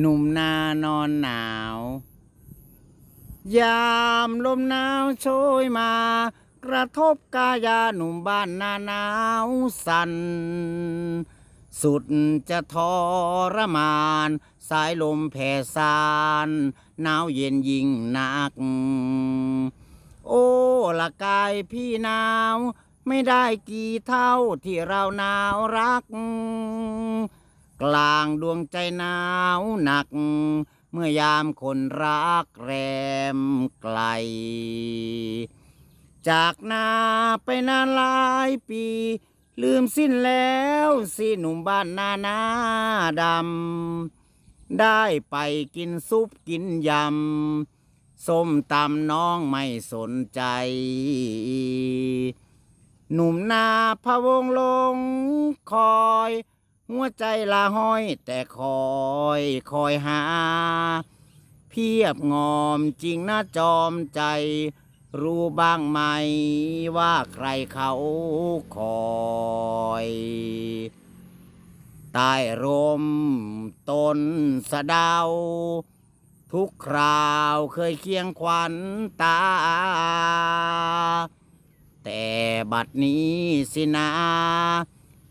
หนุ่มนานอนหนาว ยามลมหนาวโชยมา กระทบกายาหนุ่มบ้านนาหนาวสั่นสุดจะทรมาน สายลมแผ่ซานหนาวเย็นยิ่งหนัก โอ้ละกายพี่หนาว ไม่ได้กี่เท่าที่เราหนาวรัก กลางดวงใจหนาวหนัก เมื่อยามคนรักแรมไกล จากนาไปนานหลายปี ลืมสิ้นแล้วสิหนุ่มบ้านนานาดำ ได้ไปกินซุปกินยำ ส้มตำน้องไม่สนใจ หนุ่มนาพะวงลงคอย หัวใจละห้อยแต่คอยคอยหา เพียบงอมจริงนะจอมใจ รู้บ้างไหมว่าใครเขาคอยใต้ร่มต้นสะดาว ทุกคราวเคยเคียงขวัญตา แต่บัดนี้สินา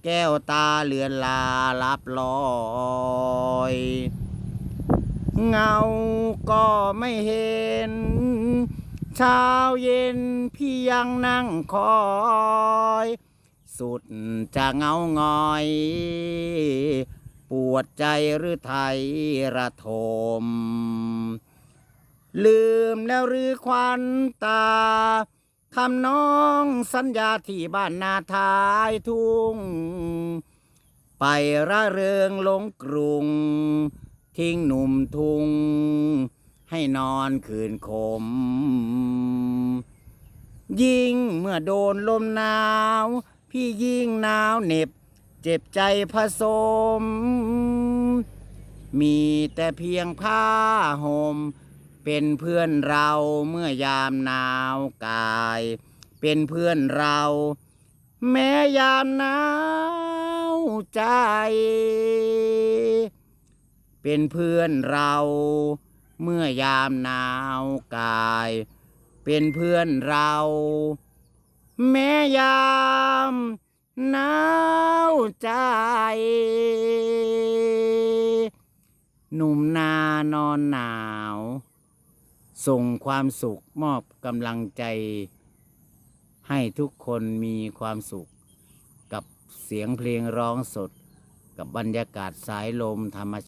แก้วตาเลือนลาลับลอย เงาก็ไม่เห็น เช้าเย็นพี่ยังนั่งคอย สุดจะเงางอย ปวดใจหรือไทยระทม ลืมแล้วหรือควันตา คำน้องสัญญาที่บ้านนาทายทุ่ง ไประเริงลงกรุง ทิ้งหนุ่มทุง ให้นอนคืนคมยิ่งเมื่อโดนลมหนาว พี่ยิ่งหนาวเหน็บ เจ็บใจผสม มีแต่เพียงผ้าห่ม เป็นเพื่อนเราเมื่อยามหนาวกาย เป็นเพื่อนเรา แม้ยามหนาวใจ เป็นเพื่อนเรา เมื่อยามหนาวกาย เป็นเพื่อนเรา แม้ยามหนาวใจ หนุ่มนานอนหนาว ส่งความสุขมอบกำลังใจ ให้ทุกคนมีความสุข กับเสียงเพลงร้องสด กับบรรยากาศสายลมธรรม